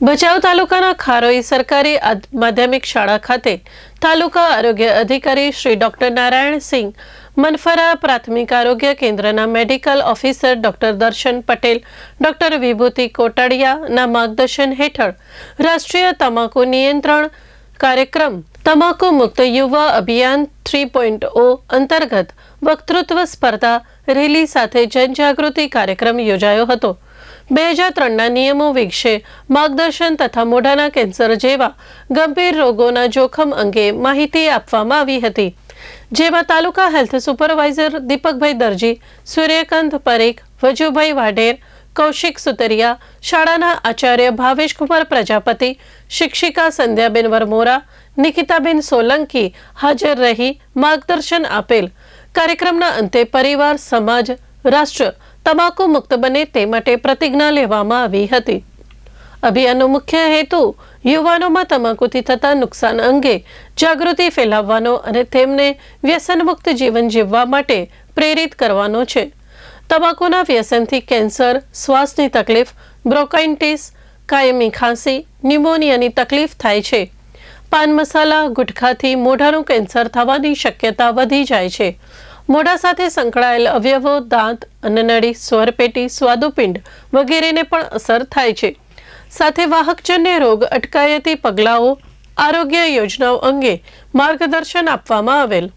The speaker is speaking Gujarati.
ભચાઉ તાલુકાના ખારોઈ સરકારી માધ્યમિક શાળા ખાતે તાલુકા આરોગ્ય અધિકારી શ્રી ડોક્ટર નારાયણ સિંહ, મનફરા પ્રાથમિક આરોગ્ય કેન્દ્રના મેડિકલ ઓફિસર ડોક્ટર દર્શન પટેલ, ડોક્ટર વિભૂતિ કોટાડિયાના માર્ગદર્શન હેઠળ રાષ્ટ્રીય તમાકુ નિયંત્રણ કાર્યક્રમ, તમાકુ મુક્ત યુવા અભિયાન થ્રી પોઈન્ટ ઓ અંતર્ગત વક્તૃત્વ સ્પર્ધા રેલી સાથે જનજાગૃતિ કાર્યક્રમ યોજાયો હતો. બે હજાર ત્રણના નિયમો વિશે માર્ગદર્શન તથા મોઢાના કેન્સર જેવા ગંભીર રોગોના જોખમ અંગે માહિતી આપવામાં આવી હતી. જેમાં તાલુકા હેલ્થ સુપરવાઇઝર દીપકભાઈ દરજી, સૂર્યકાંત પરેખ, વજુભાઈ વાઢેર, કૌશિક સુતરિયા, શાળાના આચાર્ય ભાવેશકુમાર પ્રજાપતિ, શિક્ષિકા સંધ્યાબેન વરમોરા, નિકિતાબેન સોલંકી હાજર રહી માર્ગદર્શન આપેલ. કાર્યક્રમના અંતે પરિવાર, સમાજ, રાષ્ટ્ર તમાકુ મુક્ત બને તે માટે પ્રતિજ્ઞા લેવામાં આવી હતી. અભિયાનનો મુખ્ય હેતુ યુવાનોમાં તમાકુથી થતા નુકસાન અંગે જાગૃતિ ફેલાવવાનો અને તેમને વ્યસનમુક્ત જીવન જીવવા માટે પ્રેરિત કરવાનો છે. તમાકુના વ્યસનથી કેન્સર, શ્વાસની તકલીફ, બ્રોકાઇન્ટિસ, કાયમી ખાંસી, ન્યુમોનિયાની તકલીફ થાય છે. પાન મસાલા, ગુટખાથી મોઢાનું કેન્સર થવાની શક્યતા વધી જાય છે. મોઢા સાથે સંકળાયેલ અવયવો, દાંત અન્નનળી સ્વરપેટી, સ્વાદુપિંડ વગેરેને પણ અસર થાય છે. સાથે વાહકજન્ય રોગ, અટકાયતી પગલાઓ, આરોગ્ય યોજનાઓ અંગે માર્ગદર્શન આપવામાં આવેલ.